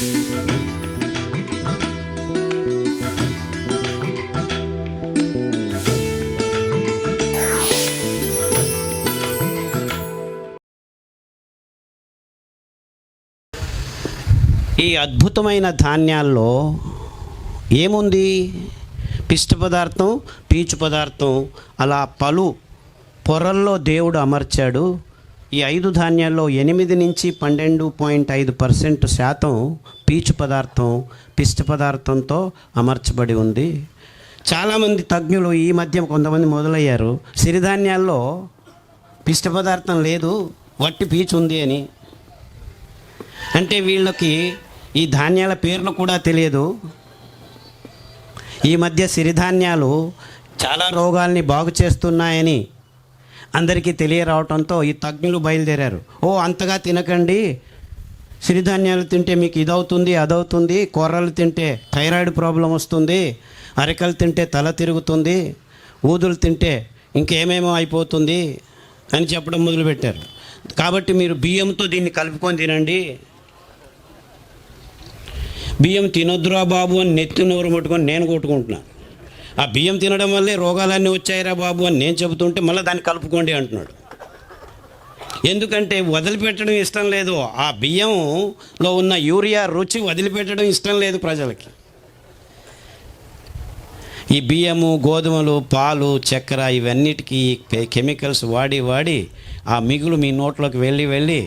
ఈ అద్భుతమైన ధాన్యాల్లో ఏముంది? పిష్ట పదార్థం పీచు పదార్థం అలా పలు పొరల్లో దేవుడు అమర్చాడు. ఈ ఐదు ధాన్యాల్లో ఎనిమిది నుంచి పన్నెండు పాయింట్ ఐదు పర్సెంట్ శాతం పీచు పదార్థం పిష్ట పదార్థంతో అమర్చబడి ఉంది. చాలామంది తజ్ఞులు ఈ మధ్య కొంతమంది మొదలయ్యారు. సిరిధాన్యాల్లో పిష్ట పదార్థం లేదు వట్టి పీచు ఉంది అని. అంటే వీళ్ళకి ఈ ధాన్యాల పేర్లు కూడా తెలియదు. ఈ మధ్య సిరిధాన్యాలు చాలా రోగాల్ని బాగు చేస్తున్నాయని అందరికీ తెలియరావటంతో ఈ తజ్ఞులు బయలుదేరారు. ఓ అంతగా తినకండి. సిరిధాన్యాలు తింటే మీకు ఇదవుతుంది అదవుతుంది. కూరలు తింటే థైరాయిడ్ ప్రాబ్లం వస్తుంది. అరికలు తింటే తల తిరుగుతుంది. ఊదులు తింటే ఇంకేమేమో అయిపోతుంది అని చెప్పడం మొదలుపెట్టారు. కాబట్టి మీరు బియ్యంతో దీన్ని కలుపుకొని తినండి. బియ్యం తినొద్దురా బాబు అని నెత్తి నోరు పట్టుకొని నేను కొట్టుకుంటున్నాను ఆ బియ్యం తినడం వల్లే రోగాలన్నీ వచ్చాయిరా బాబు అని నేను చెబుతుంటే మళ్ళీ దాన్ని కలుపుకోండి అంటున్నాడు. ఎందుకంటే వదిలిపెట్టడం ఇష్టం లేదు. ఆ బియ్యంలో ఉన్న యూరియా రుచి వదిలిపెట్టడం ఇష్టం లేదు ప్రజలకి. ఈ బియ్యము గోధుమలు పాలు చక్కెర ఇవన్నిటికీ కెమికల్స్ వాడి వాడి ఆ మిగులు మీ నోట్లోకి వెళ్ళి వెళ్ళి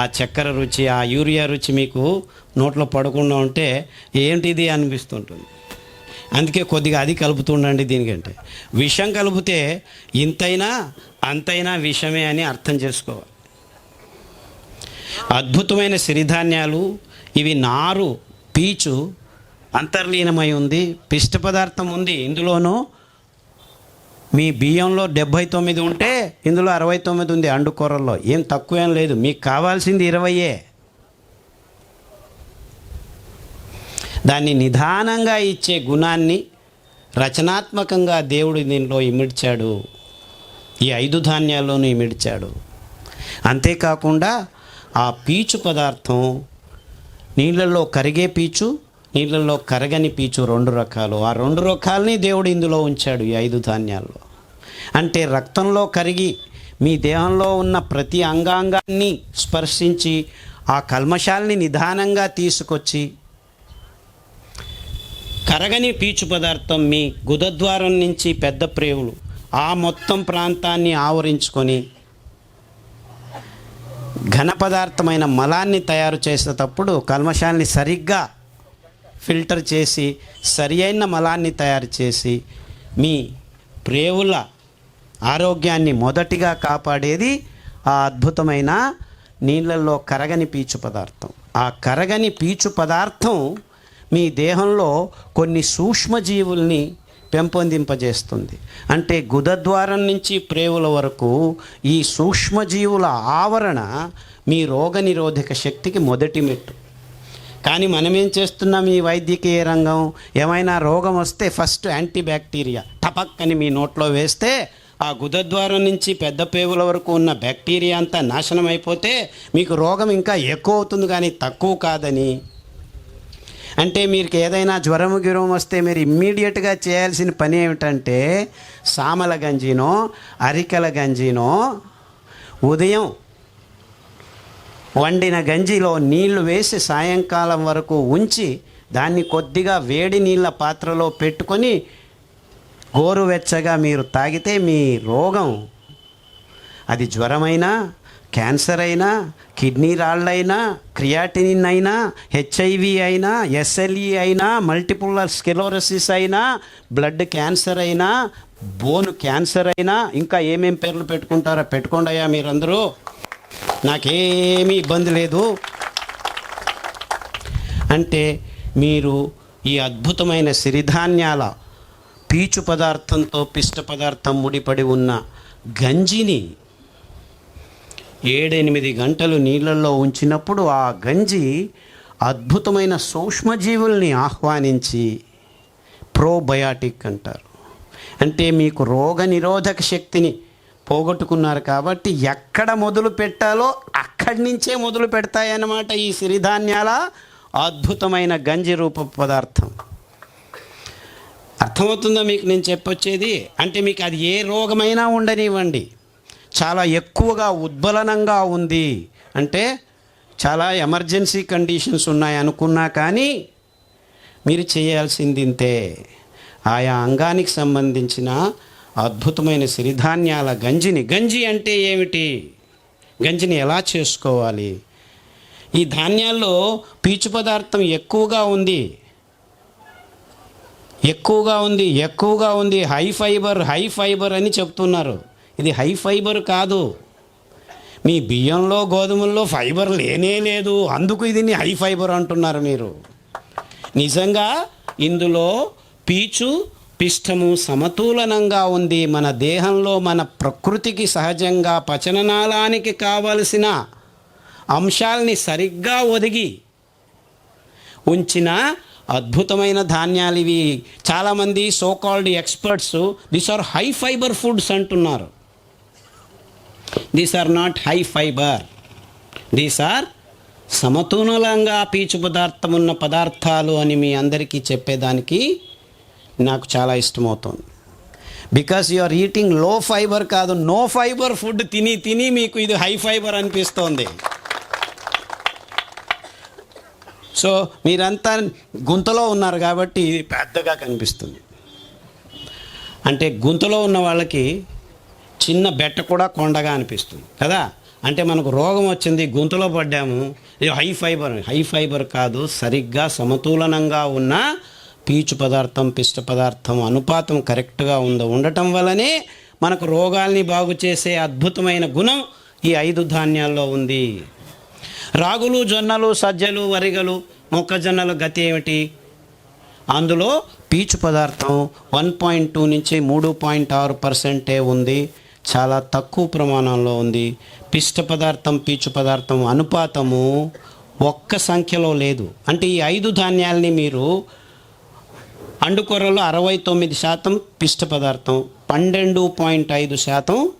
ఆ చక్కెర రుచి ఆ యూరియా రుచి మీకు నోట్లో పడకుండా ఉంటే ఏంటిది అనిపిస్తుంటుంది. అందుకే కొద్దిగా అది కలుపుతుండండి దీనికంటే. విషం కలిపితే ఇంతైనా అంతైనా విషమే అని అర్థం చేసుకోవాలి. అద్భుతమైన సిరిధాన్యాలు ఇవి నారు పీచు అంతర్లీనమై ఉంది పిష్ట పదార్థం ఉంది ఇందులోనూ మీ బియ్యంలో డెబ్భై తొమ్మిది ఉంటే ఇందులో అరవై తొమ్మిది ఉంది అండుకూరల్లో. ఏం తక్కువేం లేదు మీకు కావాల్సింది ఇరవయే. దాన్ని నిదానంగా ఇచ్చే గుణాన్ని రచనాత్మకంగా దేవుడు దీనిలో ఇమిడ్చాడు. ఈ ఐదు ధాన్యాల్లోనూ ఇమిడ్చాడు. అంతేకాకుండా ఆ పీచు పదార్థం నీళ్ళల్లో కరిగే పీచు నీళ్ళల్లో కరగని పీచు రెండు రకాలు. ఆ రెండు రకాలని దేవుడు ఇందులో ఉంచాడు ఈ ఐదు ధాన్యాల్లో. అంటే రక్తంలో కరిగి మీ దేహంలో ఉన్న ప్రతి అంగాంగాన్ని స్పర్శించి ఆ కల్మషాల్ని నిదానంగా తీసుకొచ్చి కరగని పీచు పదార్థం మీ గుదద్వారం నుంచి పెద్ద ప్రేవులు. ఆ మొత్తం ప్రాంతాన్ని ఆవరించుకొని ఘన పదార్థమైన మలాన్ని తయారు చేసేటప్పుడు కల్మశాల్ని సరిగ్గా ఫిల్టర్ చేసి సరి అయిన మలాన్ని తయారు చేసి మీ ప్రేవుల ఆరోగ్యాన్ని మొదటిగా కాపాడేది ఆ అద్భుతమైన నీళ్ళల్లో కరగని పీచు పదార్థం. ఆ కరగని పీచు పదార్థం మీ దేహంలో కొన్ని సూక్ష్మజీవుల్ని పెంపొందింపజేస్తుంది. అంటే గుదద్వారం నుంచి ప్రేవుల వరకు ఈ సూక్ష్మజీవుల ఆవరణ మీ రోగనిరోధక శక్తికి మొదటి మెట్టు. కానీ మనం ఏం చేస్తున్నాం ఈ వైద్యకీయ రంగం? ఏమైనా రోగం వస్తే ఫస్ట్ యాంటీ బ్యాక్టీరియా టపక్ అని మీ నోట్లో వేస్తే ఆ గుదద్వారం నుంచి పెద్ద పేవుల వరకు ఉన్న బ్యాక్టీరియా అంతా నాశనం అయిపోతే మీకు రోగం ఇంకా ఎక్కువ అవుతుంది కానీ తక్కువ కాదని అంటే మీకు ఏదైనా జ్వరము గిరం వస్తే మీరు ఇమ్మీడియట్గా చేయాల్సిన పని ఏమిటంటే సామల గంజినో అరికల గంజినో ఉదయం వండిన గంజిలో నీళ్ళు వేసి సాయంకాలం వరకు ఉంచి దాన్ని కొద్దిగా వేడి నీళ్ళ పాత్రలో పెట్టుకొని గోరువెచ్చగా మీరు తాగితే మీ రోగం అది జ్వరమైనా క్యాన్సర్ అయినా కిడ్నీ రాళ్ళైనా క్రియాటినిన్ అయినా హెచ్ఐవి అయినా ఎస్ఎల్ఈ అయినా మల్టిపుల్ స్కెలోరసిస్ అయినా బ్లడ్ క్యాన్సర్ అయినా బోన్ క్యాన్సర్ అయినా ఇంకా ఏమేం పేర్లు పెట్టుకుంటారో పెట్టుకోండి అయ్యా మీరందరూ. నాకేమీ ఇబ్బంది లేదు. అంటే మీరు ఈ అద్భుతమైన సిరిధాన్యాల పీచు పదార్థంతో పిష్ట పదార్థం ముడిపడి ఉన్న గంజిని ఏడెనిమిది గంటలు నీళ్ళల్లో ఉంచినప్పుడు ఆ గంజి అద్భుతమైన సూక్ష్మజీవుల్ని ఆహ్వానించి ప్రోబయాటిక్ అంటారు. అంటే మీకు రోగ నిరోధక శక్తిని పోగొట్టుకున్నారు కాబట్టి ఎక్కడ మొదలు పెట్టాలో అక్కడి నుంచే మొదలు పెడతాయన్నమాట ఈ సిరిధాన్యాల అద్భుతమైన గంజి రూప పదార్థం. అర్థమవుతుందో మీకు నేను చెప్పొచ్చేది? అంటే మీకు అది ఏ రోగమైనా ఉండనివ్వండి. చాలా ఎక్కువగా ఉద్బలనంగా ఉంది అంటే చాలా ఎమర్జెన్సీ కండిషన్స్ ఉన్నాయి అనుకున్నా కానీ మీరు చేయాల్సింది ఇంతే ఆయా అంగానికి సంబంధించిన అద్భుతమైన సిరిధాన్యాల గంజిని. గంజి అంటే ఏమిటి? గంజిని ఎలా చేసుకోవాలి? ఈ ధాన్యాల్లో పీచు పదార్థం ఎక్కువగా ఉంది. ఎక్కువగా ఉంది ఎక్కువగా ఉంది. హై ఫైబర్ హై ఫైబర్ అని చెప్తున్నారు. ఇది హై ఫైబర్ కాదు. మీ బియ్యంలో గోధుమల్లో ఫైబర్ లేనే లేదు. అందుకు ఇది హై ఫైబర్ అంటున్నారు మీరు. నిజంగా ఇందులో పీచు పిష్టము సమతులనంగా ఉంది. మన దేహంలో మన ప్రకృతికి సహజంగా పచననాళానికి కావలసిన అంశాల్ని సరిగ్గా ఒదిగి ఉంచిన అద్భుతమైన ధాన్యాలు ఇవి. చాలామంది so called experts this are high fiber foods అంటున్నారు. These are not high fiber these are సమతులంగా పీచు పదార్థం ఉన్న పదార్థాలు అని మీ అందరికీ చెప్పేదానికి నాకు చాలా ఇష్టమవుతుంది. బికాస్ యు ఆర్ ఈటింగ్లో ఫైబర్ కాదు నో ఫైబర్ ఫుడ్ తిని తిని మీకు ఇది హై ఫైబర్ అనిపిస్తోంది. సో మీరంతా గుంతలో ఉన్నారు కాబట్టి ఇది పెద్దగా కనిపిస్తుంది. అంటే గుంతలో ఉన్న వాళ్ళకి చిన్న బెట్ట కూడా కొండగా అనిపిస్తుంది. కదా? అంటే మనకు రోగం వచ్చింది గుంతలో పడ్డాము. ఇది హై ఫైబర్ హై ఫైబర్ కాదు సరిగ్గా సమతులనంగా ఉన్న పీచు పదార్థం పిష్ట పదార్థం అనుపాతం కరెక్ట్గా ఉందో ఉండటం వల్లనే మనకు రోగాల్ని బాగు చేసే అద్భుతమైన గుణం ఈ ఐదు ధాన్యాల్లో ఉంది. రాగులు జొన్నలు సజ్జలు వరిగలు మొక్కజొన్నల గతి ఏమిటి? అందులో పీచు పదార్థం వన్ పాయింట్ టూ నుంచి మూడు పాయింట్ ఆరు పర్సెంటే ఉంది. చాలా తక్కువ ప్రమాణంలో ఉంది. పిష్ట పదార్థం పీచు పదార్థం అనుపాతము ఒక్క సంఖ్యలో లేదు. అంటే ఈ ఐదు ధాన్యాల్ని మీరు అండుకూరలో అరవై తొమ్మిది శాతం పిష్ట పదార్థం పన్నెండు పాయింట్ ఐదు శాతం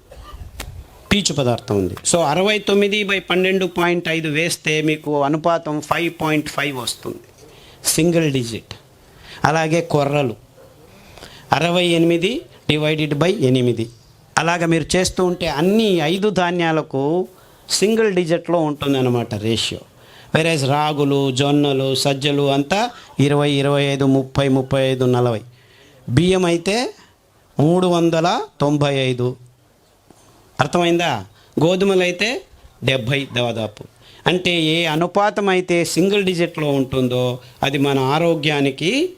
పీచు పదార్థం ఉంది. సో అరవై తొమ్మిది బై పన్నెండు పాయింట్ ఐదు వేస్తే మీకు అనుపాతం ఫైవ్ పాయింట్ ఫైవ్ వస్తుంది. Single digit. అలాగే కొర్రలు అరవై ఎనిమిది డివైడెడ్ బై ఎనిమిది. అలాగ మీరు చేస్తూ ఉంటే అన్ని ఐదు ధాన్యాలకు సింగిల్ డిజిట్లో ఉంటుంది అనమాట రేషియో. వెరేజ్ రాగులు జొన్నలు సజ్జలు అంతా ఇరవై ఇరవై ఐదు ముప్పై ముప్పై ఐదు నలభై. బియ్యం అయితే మూడు వందల తొంభై ఐదు. అర్థమైందా? గోధుమలు అయితే డెబ్భై దాదాపు. అంటే ఏ అనుపాతం అయితే సింగిల్ డిజిట్లో ఉంటుందో అది మన ఆరోగ్యానికి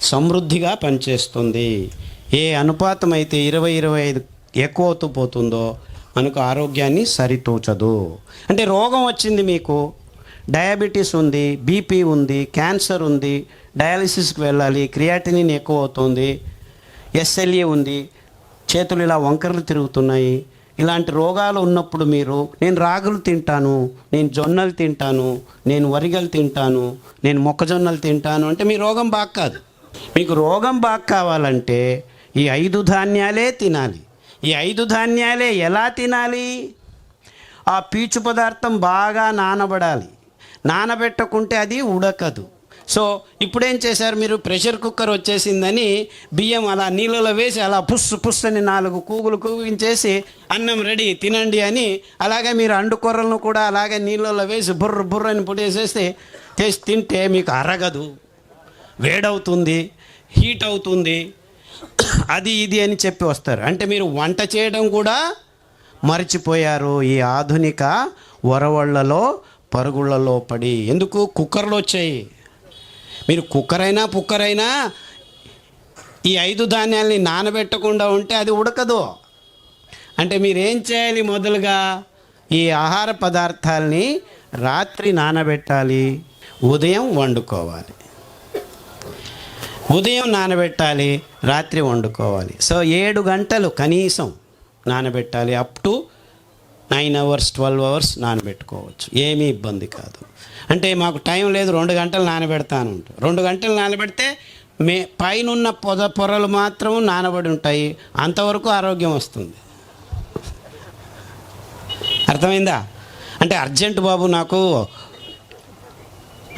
సమృద్ధిగా పనిచేస్తుంది. ఏ అనుపాతం అయితే ఇరవై ఇరవై ఐదు ఎక్కువ అవుతూ పోతుందో మనకు ఆరోగ్యాన్ని సరితూచదు. అంటే రోగం వచ్చింది మీకు డయాబెటీస్ ఉంది బీపీ ఉంది క్యాన్సర్ ఉంది డయాలిసిస్కి వెళ్ళాలి క్రియాటినిన్ ఎక్కువ అవుతుంది ఎస్ఎల్ఏ ఉంది చేతులు ఇలా వంకరలు తిరుగుతున్నాయి ఇలాంటి రోగాలు ఉన్నప్పుడు మీరు నేను రాగులు తింటాను నేను జొన్నలు తింటాను నేను వరిగలు తింటాను నేను మొక్కజొన్నలు తింటాను అంటే మీ రోగం బాగా కాదు. మీకు రోగం బాగా కావాలంటే ఈ ఐదు ధాన్యాలే తినాలి. ఈ ఐదు ధాన్యాలే ఎలా తినాలి? ఆ పీచు పదార్థం బాగా నానబడాలి. నానబెట్టకుంటే అది ఉడకదు. సో ఇప్పుడేం చేశారు మీరు? ప్రెషర్ కుక్కర్ వచ్చేసిందని బియ్యం అలా నీళ్ళలో వేసి అలా పుస్సు పుస్సుని నాలుగు కూగులు కూగించేసి అన్నం రెడీ తినండి అని అలాగే మీరు అండుకొర్రలను కూడా అలాగే నీళ్ళలో వేసి బుర్ర బుర్రని పుట్టేసేస్తే చేసి తింటే మీకు అరగదు. వేడవుతుంది హీట్ అవుతుంది అది ఇది అని చెప్పి వస్తారు. అంటే మీరు వంట చేయడం కూడా మర్చిపోయారు ఈ ఆధునిక వరవళ్ళలో పరుగుళ్ళలో పడి. ఎందుకు? కుక్కర్లు వచ్చాయి. మీరు కుక్కర్ అయినా పుక్కర్ అయినా ఈ ఐదు ధాన్యాల్ని నానబెట్టకుండా ఉంటే అది ఉడకదు. అంటే మీరేం చేయాలి మొదలుగా? ఈ ఆహార పదార్థాల్ని రాత్రి నానబెట్టాలి. ఉదయం వండుకోవాలి. ఉదయం నానబెట్టాలి రాత్రి వండుకోవాలి. సో ఏడు గంటలు కనీసం నానబెట్టాలి. Up to nine hours twelve hours నానబెట్టుకోవచ్చు. ఏమీ ఇబ్బంది కాదు. అంటే మాకు టైం లేదు రెండు గంటలు నానబెడతాను రెండు గంటలు నానబెడితే మే పైనన్న పొద పొరలు మాత్రం నానబడి ఉంటాయి. అంతవరకు ఆరోగ్యం వస్తుంది. అర్థమైందా? అంటే అర్జెంట్ బాబు నాకు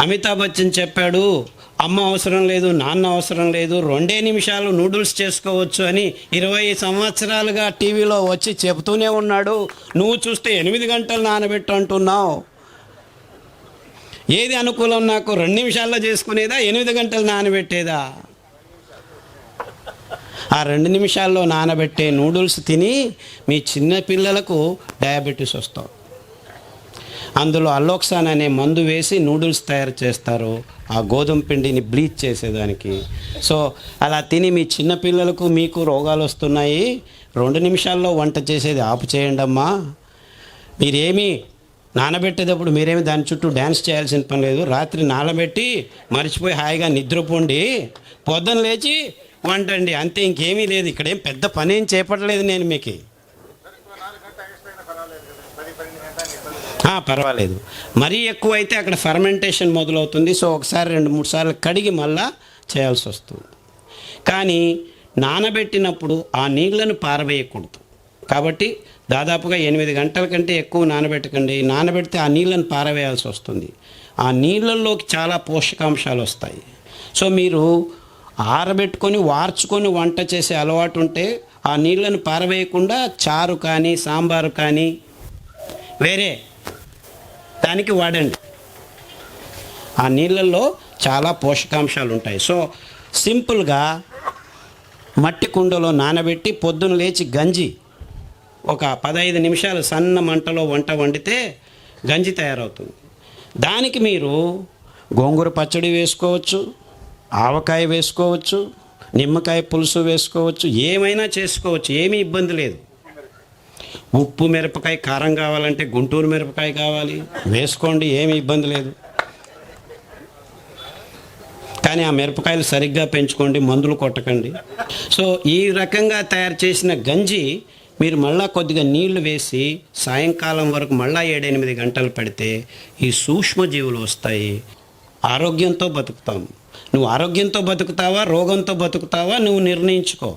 అమితాబ్ బచ్చన్ చెప్పాడు అమ్మ అవసరం లేదు నాన్న అవసరం లేదు రెండే నిమిషాలు నూడిల్స్ చేసుకోవచ్చు అని ఇరవై సంవత్సరాలుగా టీవీలో వచ్చి చెబుతూనే ఉన్నాడు. నువ్వు చూస్తే ఎనిమిది గంటలు నానబెట్టు అంటున్నావు. ఏది అనుకూలం నాకు? రెండు నిమిషాల్లో చేసుకునేదా ఎనిమిది గంటలు నానబెట్టేదా? ఆ రెండు నిమిషాల్లో నానబెట్టే నూడిల్స్ తిని మీ చిన్న పిల్లలకు డయాబెటీస్ వస్తాం. అందులో అల్లోక్సాన్ అనే మందు వేసి నూడిల్స్ తయారు చేస్తారు. ఆ గోధుమ పిండిని బ్లీచ్ చేసేదానికి. సో అలా తిని మీ చిన్నపిల్లలకు మీకు రోగాలు వస్తున్నాయి. రెండు నిమిషాల్లో వంట చేసేది ఆపు చేయండి అమ్మా. మీరేమీ నానబెట్టేటప్పుడు మీరేమి దాని చుట్టూ డ్యాన్స్ చేయాల్సిన పని లేదు. రాత్రి నానబెట్టి మర్చిపోయి హాయిగా నిద్రపోండి. పొద్దున లేచి వంటండి. అంతే ఇంకేమీ లేదు. ఇక్కడేం పెద్ద పని ఏం చేపట్టలేదు నేను మీకు ఆ, పర్వాలేదు. మరీ ఎక్కువ అయితే అక్కడ ఫర్మెంటేషన్ మొదలవుతుంది. సో ఒకసారి రెండు మూడు సార్లు కడిగి మళ్ళా చేయాల్సి వస్తుంది. కానీ నానబెట్టినప్పుడు ఆ నీళ్ళను పారవేయకూడదు. కాబట్టి దాదాపుగా ఎనిమిది గంటల కంటే ఎక్కువ నానబెట్టకండి. నానబెడితే ఆ నీళ్ళను పారవేయాల్సి వస్తుంది. ఆ నీళ్ళల్లోకి చాలా పోషకాంశాలు వస్తాయి. సో మీరు ఆరబెట్టుకొని వార్చుకొని వంట చేసే అలవాటు ఉంటే ఆ నీళ్ళను పారవేయకుండా చారు కానీ సాంబారు కానీ వేరే దానికి వాడండి. ఆ నీళ్ళల్లో చాలా పోషకాంశాలు ఉంటాయి. సో సింపుల్గా మట్టి కుండలో నానబెట్టి పొద్దున లేచి గంజి ఒక పదహైదు నిమిషాలు సన్న మంటలో వంట వండితే గంజి తయారవుతుంది. దానికి మీరు గోంగూర పచ్చడి వేసుకోవచ్చు ఆవకాయ వేసుకోవచ్చు నిమ్మకాయ పులుసు వేసుకోవచ్చు ఏమైనా చేసుకోవచ్చు ఏమీ ఇబ్బంది లేదు. ఉప్పు మిరపకాయ కారం కావాలంటే గుంటూరు మిరపకాయ కావాలి. వేసుకోండి ఏమి ఇబ్బంది లేదు. కానీ ఆ మిరపకాయలు సరిగ్గా పెంచుకోండి మందులు కొట్టకండి. సో ఈ రకంగా తయారు చేసిన గంజి మీరు మళ్ళా కొద్దిగా నీళ్ళు వేసి సాయంకాలం వరకు మళ్ళా ఏడెనిమిది గంటలు పెడితే ఈ సూక్ష్మజీవులు వస్తాయి. ఆరోగ్యంతో బతుకుతాం. నువ్వు ఆరోగ్యంతో బతుకుతావా రోగంతో బతుకుతావా నువ్వు నిర్ణయించుకో.